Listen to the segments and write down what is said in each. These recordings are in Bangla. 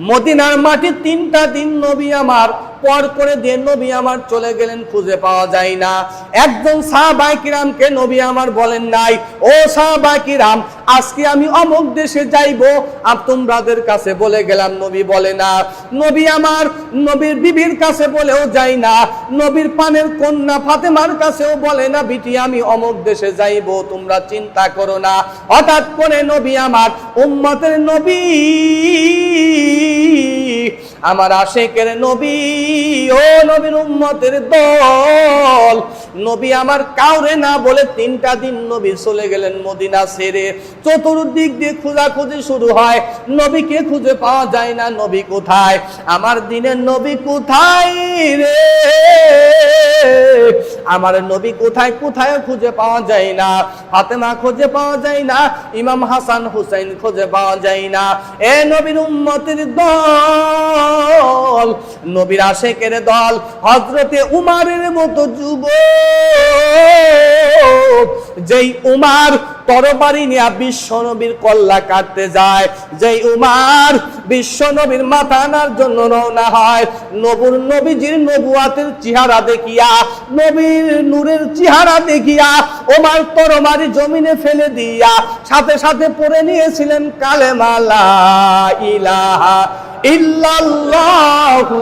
মদিনার মাটি তিনটা দিন নবী আমার পর করে দিয়ে নবী আমার চলে গেলেন, খুঁজে পাওয়া যায় না। একজন সাহাবাই কিরামকে নবী আমার বলেন নাই, ও সাহাবাই কিরাম, আজকে আমি অমুক দেশে যাইব, আর তোমরাদের কাছে বলে গেলাম, নবী বলে না। নবী আমার নবীর বিবির কাছে বলেও যাই না, নবীর পানের কন্যা ফাতেমার কাছেও বলে না, বিটি, আমি অমুক দেশে যাইব, তোমরা চিন্তা করো না। হঠাৎ করে নবী আমার, উম্মতের নবী আমার আশেকের নবী, ও নবীর উম্মতের দল। নবী আমার কাউরে না বলে তিনটা দিন নবী চলে গেলেন মদিনা ছেড়ে। চতুর্দিক দিয়ে খোঁজাখুঁজি শুরু হয়। নবীকে খুঁজে পাওয়া যায় না নবী কোথায়? আমার দিনের নবী কোথায় রে? আমার নবী কোথায় কোথায় খুঁজে পাওয়া যায় না? ফাতেমা খুঁজে পাওয়া যায় না? ইমাম হাসান হুসাইন খুঁজে পাওয়া যায় না? এ নবীর উম্মতের দল নবীর আশেকের দল হজরতে উমারের মতো যুব যেই উমার তরবারি নিয়ে বিশ্ব নবীর কল্লা কাটতে যায়, যেই উমার বিশ্ব নবীর মাথা আনার জন্য রওনা হয়, নবুর নবীজির নবুয়াতের চেহারা দেখিয়া, নবীর নূরের চেহারা দেখিয়া ওমার তরবারি জমিনে ফেলে দিয়া, সাথে সাথে পড়ে নিয়েছিলেন কালেমালা ইলাহা ইল্লাল্লাহু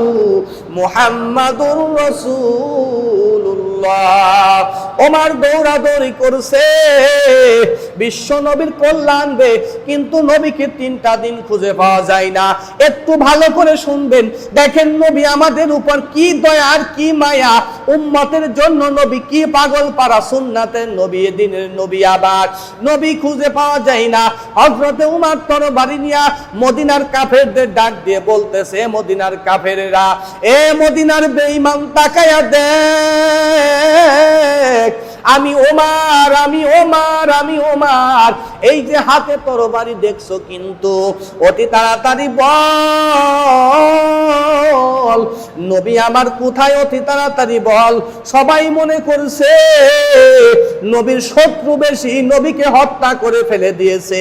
মুহাম্মাদুর রাসূলুল্লাহ। ওমার দৌড়াদৌড়ি করছে, বিশ্ব নবীর কল্যাণ দে কিন্তু নবীকে তিনটা দিন খুঁজে পাওয়া যায় না। একটু ভালো করে শুনবেন। দেখেন নবী, আমাদের উপর কি দয়া আর কি মায়া। উম্মতের জন্য নবী কি পাগল? পারা সুন্নাতের নবী দিনের নবী আবার। নবী খুঁজে পাওয়া যায় না। হজরতে উমার তরবারি নিয়া মদিনার কাফেরদের ডাক দিয়ে বলতেছে মদিনার কাফেরেরা, এ মদিনার বেঈমান তাকায়া দেখ। আমি ওমার আমি ওমার আমি ওমার। এই যে হাতে তরবারি দেখছ কিন্তু, অতি তাড়াতাড়ি বল। নবী আমার কোথায়, অতি তাড়াতাড়ি বল। সবাই মনে করছে, নবীর শত্রু বেশি, নবীকে হত্যা করে ফেলে দিয়েছে।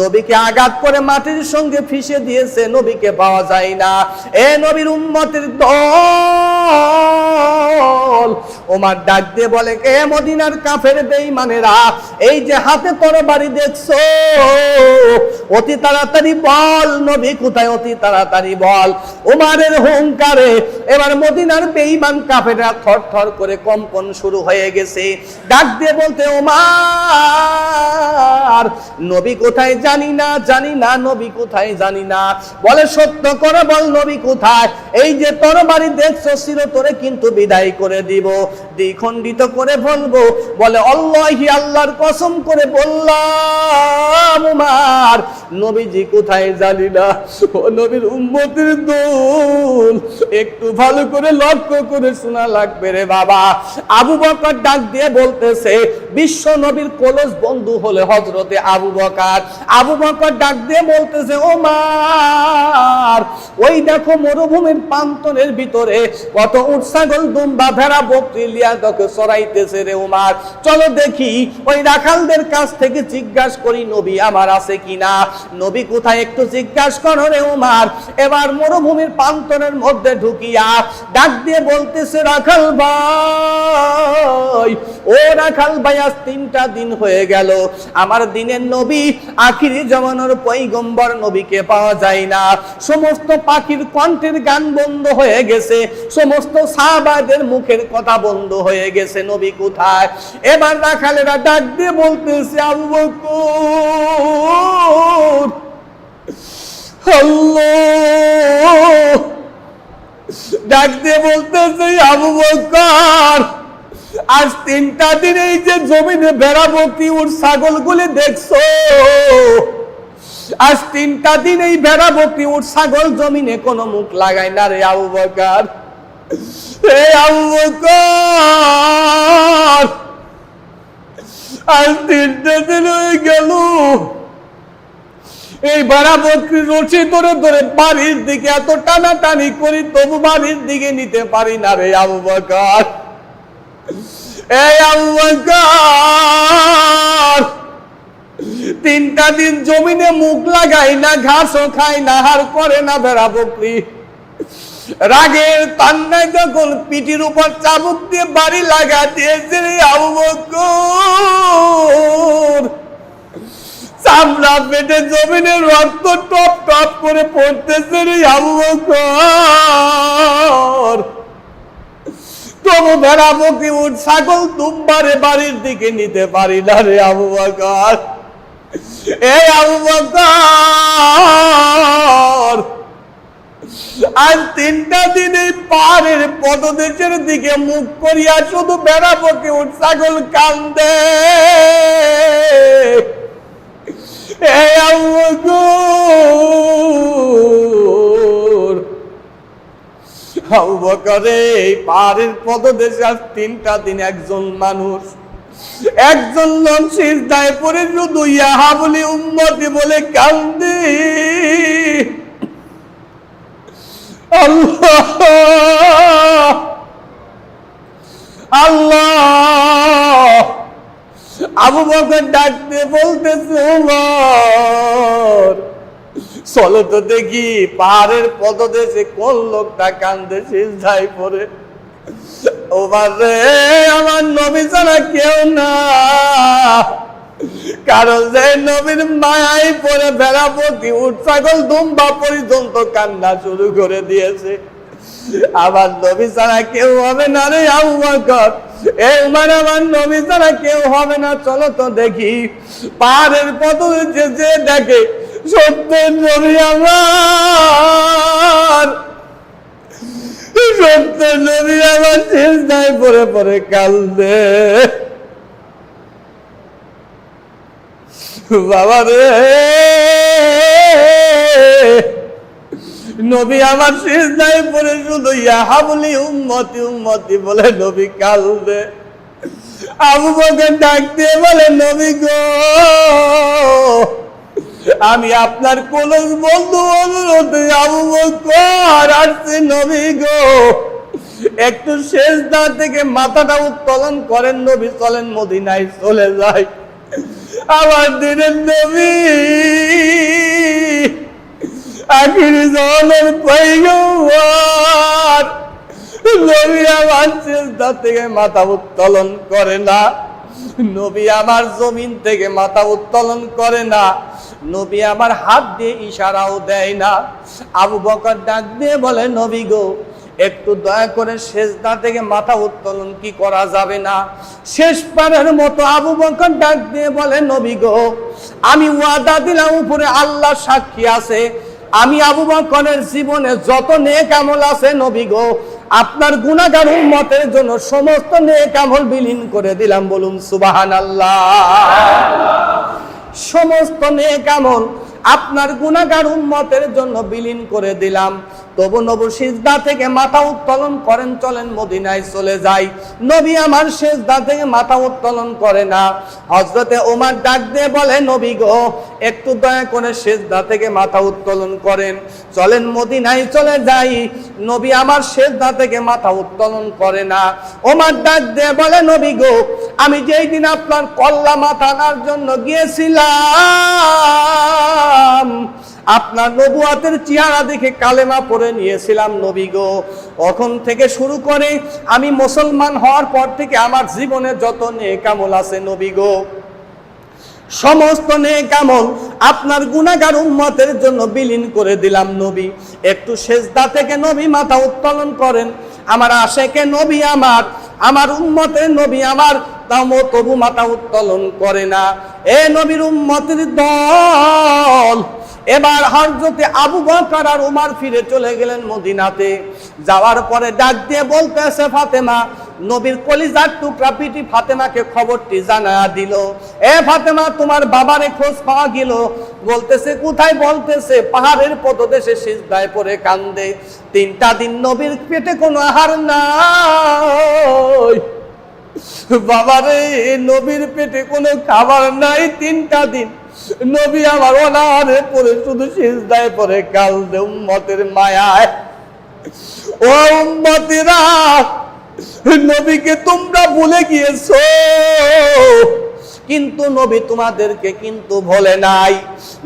নবীকে আঘাত করে মাটির সঙ্গে ফিসে দিয়েছে, নবীকে পাওয়া যায় না। এ নবীর উম্মতের দল, ওমার ডাক দিয়ে বলে কে মদিনার কাফের বেঈমানেরা, এই যে হাতে তরবারি দেখছ, অতি তাড়াতাড়ি বল, নবী কোথায় অতি তাড়াতাড়ি বল? ওমারের হুঙ্কারে এবার মদিনার বেঈমান কাফেররা থর থর করে কম্পন শুরু হয়ে গেছে। ডাক দিয়ে বলতে ওমার নবী কোথায় জানি না জানি না, নবী কোথায় জানি না। বলে, সত্য করে বল, নবী কোথায়? এই যে তরবারি দেখছ, চিরতরে কিন্তু বিদায় করে দিব। দ্বিখণ্ডিত করে বলব, বলে অল্লাহি আল্লাহর কসম করে বললাম, উমার, নবীজি কোথায় জানি না, ও নবীর উম্মতের দোল, একটু ভালো করে লক্ষ্য করে শোনা লাগবে রে বাবা। আবু বকর ডাক দিয়ে বলতেছে, বিশ্ব নবীর কলস বন্ধু হলে হজরতে আবু বকর। আবু বকর ডাক দিয়ে বলতেছে ও মার ওই দেখো মরুভূমির প্রান্তনের ভিতরে কত উট, ছাগল, দুম্বা, ভেড়া, বকরি দকে সরাইতেছে রে উমার। চলো দেখি, ওই রাখালদের কাছ থেকে জিজ্ঞাসা করি, নবী আমার আছে কিনা? নবী কোথায় একটু জিজ্ঞাসা করো রে উমার। এবার মরুভূমির প্রান্তনের মধ্যে ঢুকিয়া ডাক দিয়ে বলতেছে, রাখাল ভাই, ও রাখাল ভাই, আজ তিনটা দিন হয়ে গেল। আমার দিনের নবী আখিরি জমানোর পৈগম্বর নবীকে পাওয়া যায় না। সমস্ত পাখির কণ্ঠের গান বন্ধ হয়ে গেছে। সমস্ত সাহাবাদের মুখের কথা বন্ধ হয়ে গেছে নবী কোথায়? এবার রাখালেরা ডাক দিয়ে বলতেছে আবু বকর ডাক দিয়ে বলতেছে, আবু বকর, আজ তিনটা দিন এই যে জমিনে বেড়াবতি ওর ছাগলগুলি দেখছ? আজ তিনটা দিন এই বেড়াবতি ওর ছাগল জমিনে কোনো মুখ লাগায় না রে আবু বকর? গেল। এই ভাড়া বকরি রশি ধরে ধরে বাড়ির দিকে এত টানা টানি করি, তবু বাড়ির দিকে নিতে পারি না রে আবু তিনটা দিন জমিনে মুখ লাগাই না, ঘাসও খাই না, হার করে না বেড়া বকরি। রাগের তান্নায় যখন পিঠির উপর চাবুক দিয়ে বাড়ি লাগা দিয়েছে আবু বকর। চামড়া পেটে জমিনে রক্ত টপ টপ করে পড়তেছে রে আবু বকর। তবু ভেড়া বকি উঠ ছাগল দুম্বারে বাড়ির দিকে নিতে পারি না রে আবু বকর। এই আবু বকর আজ তিনটা দিন এই পাহাড়ের পদদেশের দিকে মুখ করিয়া শুধু বেড়া বকে উঠ, ছাগল কান্দে। এই পাহাড়ের পদদেশে আজ তিনটা দিন একজন মানুষ। একজন লোক সিজদায় পড়ে শুধু ইহা বলে উম্মতি বলে কান্দে। আল্লাহ! আল্লাহ! আবু বকর ডাকতে বলতেছে চলো তো দেখি, পাহাড়ের পদদেশে কোন লোকটা কান্দে সিজদায় পড়ে ওবার রে, আমার নবী ছাড়া কেউ না। কারণ যে নবীর মায়াই পরে বেড়াপতি উঠ ছাগল দুম্বা পর্যন্ত কান্না শুরু করে দিয়েছে। আবার নবী ছাড়া কেউ হবে না রে আবু বকর এই মানে আমার নবী ছাড়া কেউ হবে না, চলো তো দেখি। পাহাড়ের পথ যে দেখে সত্যের নবী আমার। সত্যের নবী আমার শেষ দায় পরে পরে কান্দে বাবা রে নবী আমার শেষ দায় পরে শুধু ইয়াহাবলি উম্মতি উম্মতি বলে নবী কালবে আবু বকর ডাক দিয়ে বলে, নবী গো, আমি আপনার কোন বন্ধু অনুরোধে আবু বকর আসছে নবী গো। একটু শেষ দা থেকে মাথাটা উত্তোলন করেন নবী, চলেন মদিনায় চলে যায় আমার দিনের নবী। আখিরি জলের পৈগম্বর নবী আমার চেষ্টা থেকে মাথা উত্তোলন করে না। নবী আমার জমিন থেকে মাথা উত্তোলন করে না। নবী আমার হাত দিয়ে ইশারাও দেয় না। আবু বকর ডাক দিয়ে বলে, নবী গো একটু দয়া করে শেষদা থেকে মাথা উত্তোলন কি করা যাবে না? শেষ পারের মতো আবু বকর ডাক দিয়ে বলে, নবী গো, আমি ওয়াদা দিলাম, উপরে আল্লাহ সাক্ষী আছে। আমি আবু বকরের জীবনে যত নেক আমল আছে, নবী গো, আপনার গুণাগার উম্মতের জন্য সমস্ত নেক আমল বিলীন করে দিলাম, বলুন সুবহানাল্লাহ। সমস্ত নেক আমল আপনার গুণাগার উম্মতের জন্য বিলীন করে দিলাম। তবু নবু সিজদা থেকে মাথা উত্তোলন করেন, চলেন মদিনায় চলে যাই। নবী আমার সেজদা থেকে মাথা উত্তোলন করে না। হজরতে ওমার ডাক দিয়ে বলে, নবী গো, একটু দয়া করে সেজদা থেকে মাথা উত্তোলন করেন, চলেন মদিনায় চলে যাই। নবী আমার সেজদা থেকে মাথা উত্তোলন করে না। ওমার ডাক দিয়ে বলে, নবী গো, আমি যেই দিন আপনার কল্লা মাথা আনার জন্য গিয়েছিলাম আপনার নবুয়াতের চেহারা দেখে কালেমা পড়ে নিয়েছিলাম নবী গো। তখন থেকে শুরু করে আমি মুসলমান হওয়ার পর থেকে আমার জীবনে যত নেকামল আছে নবী গো। সমস্ত নেকামল আপনার গুণাগার উম্মতের জন্য বিলীন করে দিলাম নবী। একটু সেজদা থেকে নবী মাথা উত্তোলন করেন। আমার আশেকে নবী আমার আমার উম্মতের নবী আমার, তাও তবু মাথা উত্তোলন করে না। এ নবীর উম্মতের দল এবার হরজতে আবু বকর আর উমার ফিরে চলে গেলেন মদিনাতে। যাওয়ার পরে ডাক দিয়ে বলতেছে ফাতেমা, নবীর কলিজার টুকরা পিটি ফাতেমাকে খবরটি জানা দিল। এ ফাতেমা, তোমার বাবারে খোঁজ পাওয়া গেল। বলতেছে, কোথায়? বলতেছে, পাহাড়ের পদদেশে সিজদায় পরে কান্দে। তিনটা দিন নবীর পেটে কোনো আহার নাই। বাবারে, নবীর পেটে কোনো খাবার নাই তিনটা দিন। নবী আমার অনাহারে পরে শুধু সিজদায় পরে কাল দে উম্মতের মায়ায়। ও নবীকে তোমরা ভুলে গিয়েছো। কিন্তু নবী তোমাদেরকে কিন্তু ভোলে নাই।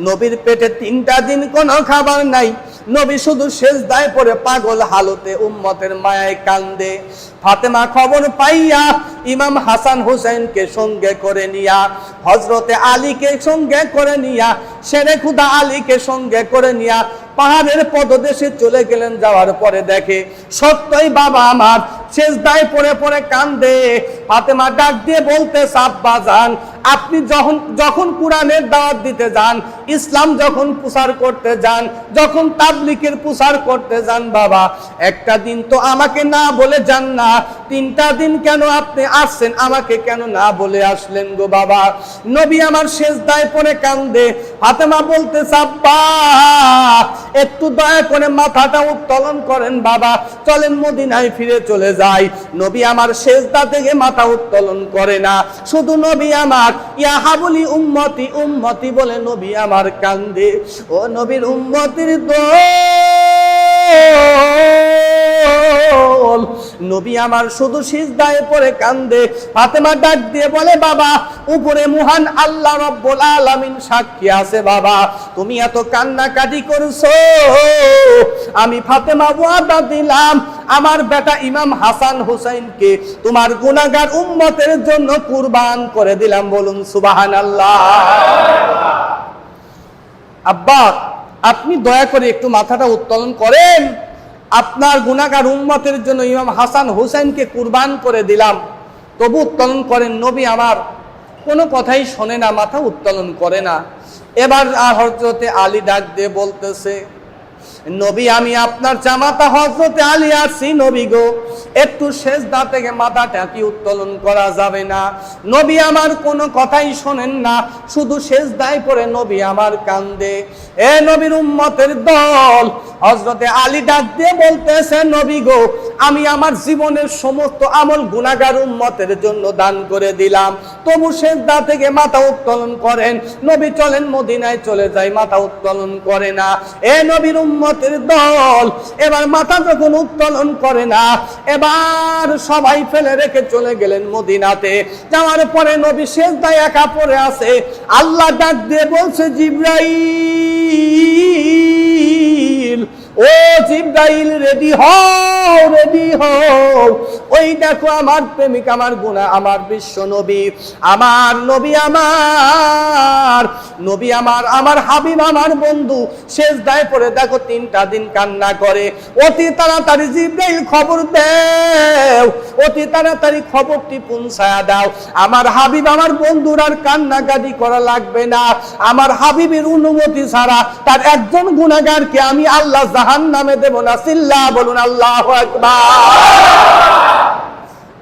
নবীর পেটে তিনটা দিন কোনো খাবার নাই। নবী শুধু শেষ দায় পরে পাগল হালতে উম্মতের মায়ায় কান্দে। ফাতেমা খবর পাইয়া ইমাম হাসান হুসেনকে সঙ্গে করে নিয়া হজরতে আলীকে সঙ্গে করে নিয়া, শেরে খুদা আলীকে সঙ্গে করে নিয়া, পাহাড়ের পদদেশে চলে গেলেন, যাওয়ার পরে দেখে সত্যই বাবা আমার শেষ দায় পরে পরে কান্দে। ফাতেমা ডাক দিয়ে বলতে, সাব্বা যান আপনি যখন যখন কোরআনের দাওয়াত দিতে যান, ইসলাম যখন প্রচার করতে যান, যখন তাবলিকের প্রচার করতে যান, বাবা, একটা দিন তো আমাকে না বলে যান না, তিনটা দিন কেন আপনি আসছেন আমাকে কেন না বলে আসলেন গো বাবা? নবী আমার শেষ দায় পরে কান্দে। ফাতেমা বলতে, সাব্বা, একটু দয়া করে মাথাটা উত্তোলন করেন বাবা। চলেন মদিনায় ফিরে চলে যাই নবী আমার শেষদা থেকে মাথা উত্তোলন করে না। শুধু নবী আমার। ইয়া হাবুলি উম্মতি উম্মতি বলে নবী আমার কান্দে। ও নবীর উম্মতির দোল নবী আমার শুধু সিজদায় পরে কান্দে, ফাতেমা ডাক দিয়ে বলে, বাবা, উপরে মহান আল্লাহ রব্বুল আলামিন সাক্ষী আছে, বাবা। তুমি এত কান্নাকাটি করছ। আমি ফাতেমা ওয়াদা দিলাম, আমার বেটা ইমাম হাসান হুসাইনকে তোমার গুনাহগার উম্মতের জন্য কুরবান করে দিলাম, বলুন সুবহানাল্লাহ। আব্বা আপনি দয়া করে একটু মাথাটা উত্তোলন করেন। আপনার গুণাগার উম্মতের জন্য ইমাম হাসান হুসেনকে কুরবান করে দিলাম। তবু উত্তোলন করেন, নবী আমার, কোনো কথাই শোনে না, মাথা উত্তোলন করে না। এবার আর হজরতে আলী ডাক দিয়ে বলতেছে নবী, আমি আপনার জামাতা হজরতে আলী আসছি, নবী গো, একটু শেষ দা থেকে মাথাটা কি উত্তোলন করা যাবে না? নবী আমার কোনো কথাই শোনেন না, শুধু শেষ দায় পরে নবী আমার কান্দে। এ নবীর উম্মতের দল হজরতে আলী ডাক দিয়ে বলতেছে, নবী গো, আমি আমার জীবনের সমস্ত আমল গুনাগার উম্মতের জন্য দান করে দিলাম। তবু শেষ দা থেকে মাথা উত্তোলন করেন, নবী চলেন মদিনায়, চলে যায়, মাথা উত্তোলন করে না। এ নবীর উম্মতের দল। এবার মাথা যখন উত্তোলন করে না, এবার সবাই ফেলে রেখে চলে গেলেন মদিনাতে। যাওয়ার পরে নবী শেষ দায় একা পড়ে আছে। আল্লাহ ডাক দিয়ে বলছে, জিব্রাইল! ও জিব্রাইল রেডি হও রেডি হও। ওই দেখো আমার প্রেমিক, আমার গুণা, আমার বিশ্ব নবী, আমার নবী আমার নবী আমার আমার হাবিব, আমার বন্ধু। শেষ দায় পরে দেখো তিনটা দিন কান্না করে। অতি তাড়াতাড়ি জিব্রাইল খবর দেও, অতি তাড়াতাড়ি খবরটি পৌঁছায়া দাও। আমার হাবিব, আমার বন্ধুর আর কান্নাকাটি করা লাগবে না। আমার হাবিবের অনুমতি ছাড়া তার একজন গুণাগারকে আমি আল্লাহ জাহান নামে দেব না সিল্লা বলুন আল্লাহ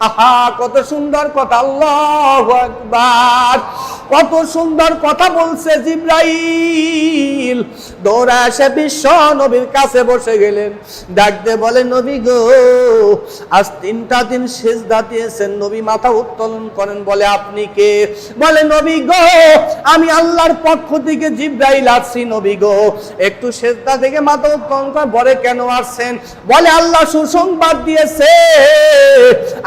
আহা, কত সুন্দর কথা, আল্লাহ আকবার। কত সুন্দর কথা বলছে জিব্রাইল। দৌড়া এসে বিশ্ব নবীর কাছে বসে গেলেন। ডাকতে বলে, নবী গো, আজ তিনটা দিন শেষ দিয়েছেন। নবী মাথা উত্তোলন করেন, বলে, আপনি কে? বলে, নবী গো, আমি আল্লাহর পক্ষ থেকে জিব্রাইল আসছি, নবী গো। একটু সেজদা থেকে মাথা উত্তোলন করে বলে কেন আসছেন? বলে, আল্লাহ সুসংবাদ দিয়েছে।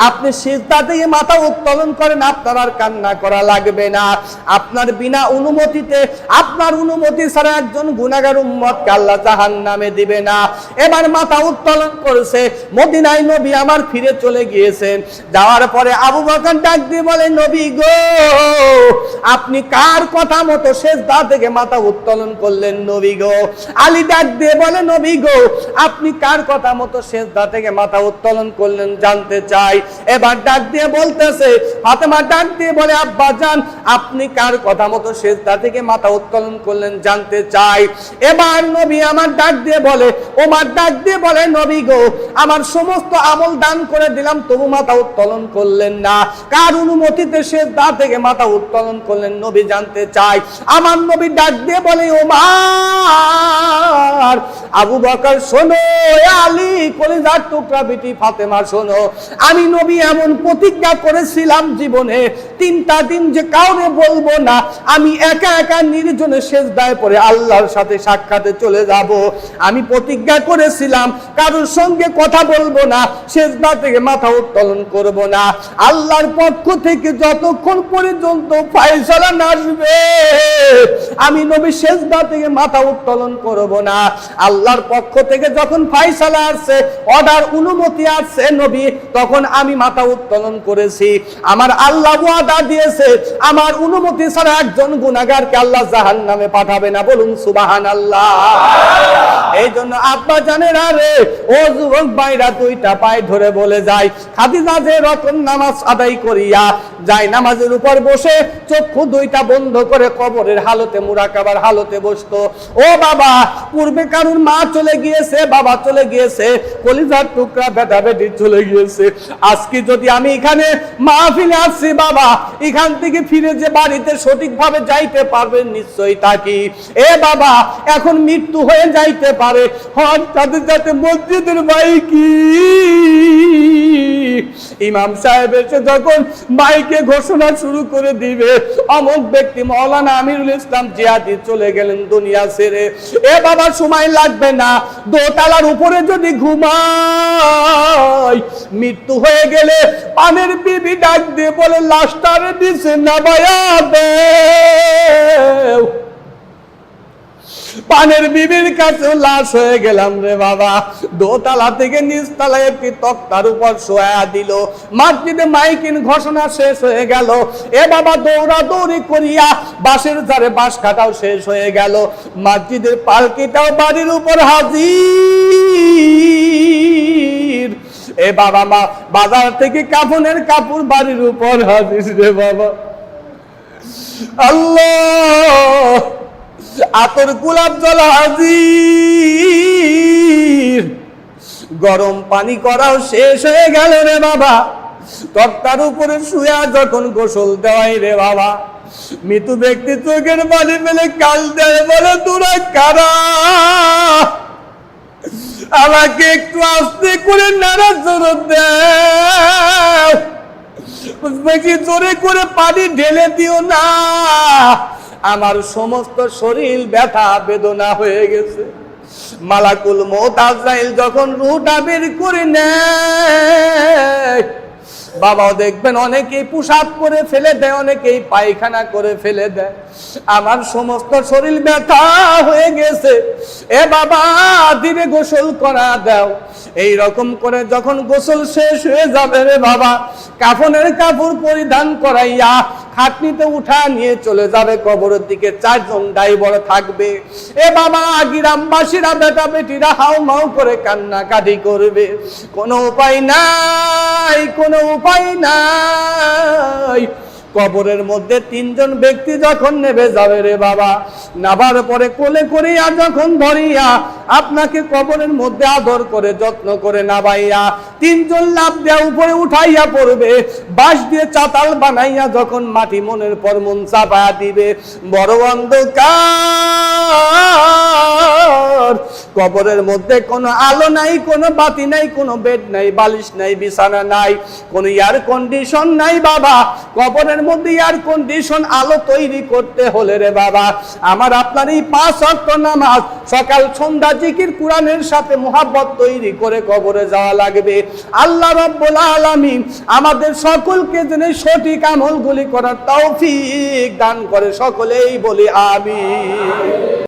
আপনি সিজদা থেকে মাথা উত্তোলন করেন, আপনার আর কান্না করা লাগবে না। আপনার বিনা অনুমতিতে, আপনার অনুমতি ছাড়া একজন গুনাগার উম্মতকে আল্লাহ জাহান নামে দিবে না। এবার মাথা উত্তোলন করেছে, মদিনায় নবী আমার ফিরে চলে গিয়েছেন যাওয়ার পরে আবু বকর ডাক দিয়ে বলে, নবী গো, আপনি কার কথা মতো শেষ দা থেকে মাথা উত্তোলন করলেন নবী গো? আলী ডাক দিয়ে বলে, নবী গো, আপনি কার কথা মতো শেষ দা থেকে মাথা উত্তোলন করলেন জানতে চাই। এবার ডাক দিয়ে বলতেছে, ফাতেমা ডাক দিয়ে বলে, আব্বা জান আপনি কার কথা মতো সেজদা থেকে মাথা উত্তোলন করলেন জানতে চাই। এবার নবী আমার ডাক দিয়ে বলে, ওমার ডাক দিয়ে বলে, নবী গো, আমার সমস্ত আমল দান করে দিলাম, তবু মাথা উত্তোলন করলেন না। কার অনুমতিতে সেজদা থেকে মাথা উত্তোলন করলেন নবী জানতে চাই। আমার নবী ডাক দিয়ে বলে, ওমার, আবু বকর শোনো আলী কলিজার টুকরা বিটি ফাতেমা শোনো। আমি নবী এমন প্রতিজ্ঞা করেছিলাম জীবনে, তিনটা দিন যে কাউরে বলব না, আমি একা একা নির্জনে শেষ দায় পরে আল্লাহর সাথে সাক্ষাতে চলে যাব। আমি প্রতিজ্ঞা করেছিলাম, কারোর সঙ্গে কথা বলব না শেষ থেকে মাথা উত্তোলন করব না। আল্লাহর পক্ষ থেকে যতক্ষণ পর্যন্ত ফায়সালা না আসবে, আমি নবী শেষ থেকে মাথা উত্তোলন করব না। আল্লাহর পক্ষ থেকে যখন ফায়সালা আসছে অর্ডার অনুমতি আসছে নবী, তখন আমি মাথা উত্তোলন করেছি। আমার আল্লাহ ওয়াদা দিয়েছে, আমার অনুমতি ছাড়া একজন গুনাহগারকে আল্লাহ জাহান নামে পাঠাবে না। বলুন সুবাহান আল্লাহ এই জন্য আব্বা জানেন আরে, ও যুবক ভাইরা, দুইটা পায়ে ধরে বলে যায় খাদিজা যে রতন নামাজ আদায় করিয়া যায়, নামাজের উপর বসে চক্ষু দুইটা বন্ধ করে কবরের হালতে মুরাকাবার হালতে বসতো। ও বাবা, পূর্বে কারুর মা চলে গিয়েছে, বাবা চলে গিয়েছে, কলিজার টুকরা বেটা বেটি চলে গিয়েছে। আজকে যদি আমি এখানে মাহফিলে আসছি বাবা, এখান থেকে ফিরে যে বাড়িতে সঠিকভাবে যাইতে পারবেন নিশ্চয়ই থাকি এ বাবা, এখন মৃত্যু হয়ে যাইতে পারে। হন তাদের যাতে মসজিদের বাইকি ইমাম সাহেব এসে যখন মাইকে ঘোষণা শুরু করে দিবে, অমুক ব্যক্তি মৌলানা আমিরুল ইসলাম জিয়াদি চলে গেলেন দুনিয়া ছেড়ে। এ বাবা, সময় লাগবে না। দোতলার উপরে যদি ঘুমাই, মৃত্যু হয়ে গেলে পানের বিবি ডাক দিয়ে বলে লাস্টারে দিছে না বায়া দেও। পানের বিবির কাছে লাশ হয়ে গেলাম রে বাবা। দোতলা থেকে নিচতলায় একটি তক্তার উপর শোয়া দিল। মসজিদে মাইকিন ঘোষণা শেষ হয়ে গেল। এ বাবা দৌড়া দৌড়ি করিয়া বাঁশের ধারে বাঁশ কাটাও শেষ হয়ে গেল। মসজিদের পালকিটাও বাড়ির উপর হাজির। এ বাবা মা, বাজার থেকে কাফনের কাপড় বাড়ির উপর হাজির রে বাবা। আল্লাহ! আতর গোলাপ জল হাজির। গরম পানি করাও শেষ হয়ে গেল রে বাবা। তক্তার উপরে শুয়া যখন গোসল দেওয়াই রে বাবা। মৃত্যু ব্যক্তি চোখের পানি ফেলে কাল দেয় বলে, তোরা কারা? আমাকে একটু আস্তে করে নাড়া জোর দেয় বেশি জোরে করে পানি ঢেলে দিও না। আমার সমস্ত শরীর ব্যথা বেদনা হয়ে গেছে। মালাকুল মত আজরাইল যখন রুটা বের করে নেয়, বাবাও দেখবেন অনেকেই পোশাক করে ফেলে দেয়, অনেকেই পায়খানা করে ফেলে দেয়। আমার সমস্ত শরীর ব্যথা হয়ে গেছে। এ বাবা দিনে গোসল করা দাও। এই রকম করে যখন গোসল শেষ হয়ে যাবে রে বাবা, কাফনের কাপড় পরিধান করাইয়া খাটনিতে উঠা নিয়ে চলে যাবে কবরের দিকে। চারজন ড্রাইভার থাকবে। এ বাবা গ্রামবাসীরা, বেটা বেটিরা হাও মাও করে কান্নাকাটি করবে। কোনো উপায় নাই, কোনো উপায় নাই। কবরের মধ্যে তিনজন ব্যক্তি যখন নেবে যাবে রে বাবা নাবার পরে কোলে করিয়া যখন ধরিয়া আপনাকে কবরের মধ্যে আদর করে, যত্ন করে নাবাইয়া তিনজন লাভ দেয়া উপরে উঠাইয়া পড়বে, বাঁশ দিয়ে চাতাল বানাইয়া যখন মাটি মনের পর মন চাপায়া দিবে, বড় অন্ধকার কবরের মধ্যে কোনো আলো নাই, কোনো বাতি নাই, কোনো বেড নাই, বালিশ নাই, বিছানা নাই, কোনো এয়ার কন্ডিশন নাই বাবা। কবরের মধ্যে এয়ার কন্ডিশন আলো তৈরি করতে হলে রে বাবা। আমার আপনার এই পাঁচ অক্ট নামাজ, সকাল, সন্ধ্যা, জিকির, কোরআনের সাথে মোহাব্বত তৈরি করে কবরে যাওয়া লাগবে। আল্লাহ রব্বুল আলামিন আমাদের সকলকে যেন সঠিক আমলগুলি করার তৌফিক দান করে, সকলেই বলি আমি